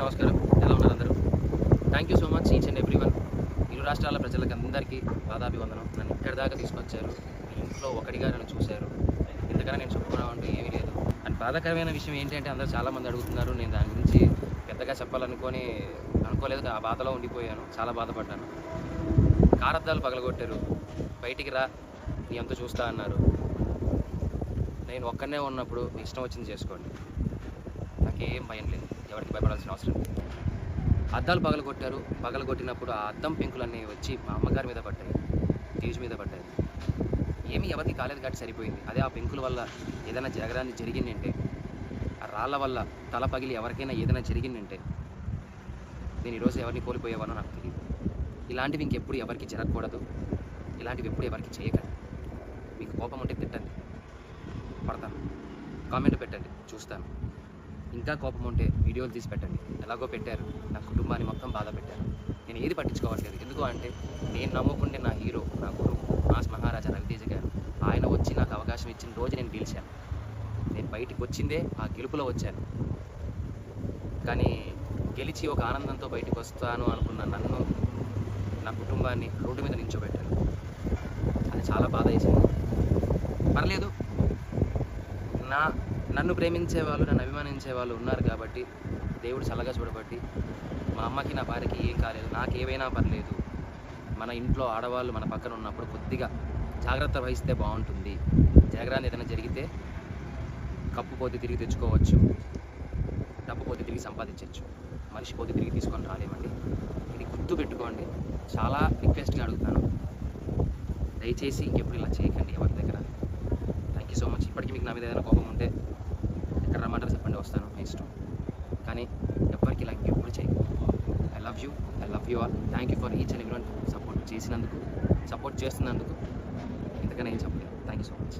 నమస్కారం. ఎలా ఉన్నారు అందరూ? Thank you so much each and every one ఇరు రాష్ట్రాల ప్రజలకు అందరికీ పాదాభివందనం. నన్ను ఇక్కడి దాకా తీసుకొచ్చారు. మీ ఇంట్లో ఒకటిగా నన్ను చూశారు. ఇంతకన్నా నేను చెప్పుకున్నా ఏమీ లేదు. అండ్ బాధాకరమైన విషయం ఏంటంటే అందరూ చాలామంది అడుగుతున్నారు. నేను దాని గురించి పెద్దగా చెప్పాలనుకొని అనుకోలేదు. ఆ బాధలో ఉండిపోయాను. చాలా బాధపడ్డాను. కారద్దాలు పగలగొట్టారు. బయటికి రా. నీ అంత చూస్తా అన్నారు. నేను ఒక్కనే ఉన్నప్పుడు ఇష్టం వచ్చింది చేసుకోండి. నాకేం భయం లేదు. ఎవరికి భయపడాల్సిన అవసరం లేదు. అద్దాలు పగలగొట్టారు. పగలగొట్టినప్పుడు ఆ అద్దం పెంకులన్నీ వచ్చి మా అమ్మగారి మీద పడ్డాయి. తేజ్ మీద పడ్డాయి. ఏమీ ఎవరికి కాలేదు కాబట్టి సరిపోయింది. అదే ఆ పెంకుల వల్ల ఏదైనా జరగడానికి జరిగిందంటే ఆ రాళ్ళ వల్ల తల పగిలి ఎవరికైనా ఏదైనా జరిగిందంటే నేను ఈరోజు ఎవరిని కోల్పోయేవానో నాకు తెలియదు ఇలాంటివి ఇంకెప్పుడు ఎవరికి జరగకూడదు. ఇలాంటివి ఎప్పుడు ఎవరికి చేయకండి మీకు కోపం ఉంటే తిట్టండి. పడతాను. కామెంట్ పెట్టండి. చూస్తాను. ఇంకా కోపం ఉంటే వీడియోలు తీసి పెట్టండి. ఎలాగో పెట్టారు. నా కుటుంబాన్ని మొత్తం బాధ పెట్టారు. నేను ఏది పట్టించుకోవట్లేదు. ఎందుకు అంటే నేను నమ్ముకుంటే నా హీరో నా గురువు మాస్ మహారాజా రవితేజ గారు. ఆయన వచ్చి నాకు అవకాశం ఇచ్చిన రోజు నేను గెలిచాను. నేను బయటికి వచ్చిందే ఆ గెలుపులో వచ్చాను. కానీ గెలిచి ఒక ఆనందంతో బయటకు వస్తాను అనుకున్న నన్ను నా కుటుంబాన్ని రోడ్డు మీద నించోబెట్టాను అది చాలా బాధ వేసింది. పర్లేదు. నా నన్ను ప్రేమించే వాళ్ళు నన్ను అభిమానించే వాళ్ళు ఉన్నారు కాబట్టి దేవుడు చల్లగా చూడబట్టి మా అమ్మకి నా భార్యకి ఏం కాలేదు. నాకు ఏవైనా పర్లేదు. మన ఇంట్లో ఆడవాళ్ళు మన పక్కన ఉన్నప్పుడు కొద్దిగా జాగ్రత్త వహిస్తే బాగుంటుంది. జాగ్రత్త ఏదైనా జరిగితే కప్పు పోతే తిరిగి తెచ్చుకోవచ్చు. డబ్బు పోతే తిరిగి సంపాదించవచ్చు మనిషి పోతే తిరిగి తీసుకొని రాలేమండి. ఇది గుర్తు పెట్టుకోండి. చాలా రిక్వెస్ట్గా అడుగుతాను. దయచేసి ఇంకెప్పుడు ఇలా చేయకండి ఎవరి దగ్గర. ఇప్పటికీ మీకు నా మీద ఏదైనా కోపం ఉంటే ఎక్కడ రమ్మంటారు చెప్పండి వస్తాను మీ ఇష్టం. కానీ ఎవరికి ఇలా ఎప్పుడు చేయి I love you I love you all thank you for each and every support చేసినందుకు సపోర్ట్ చేస్తున్నందుకు ఇంతకనే ఏం చెప్పలేదు థ్యాంక్ యూ సో మచ్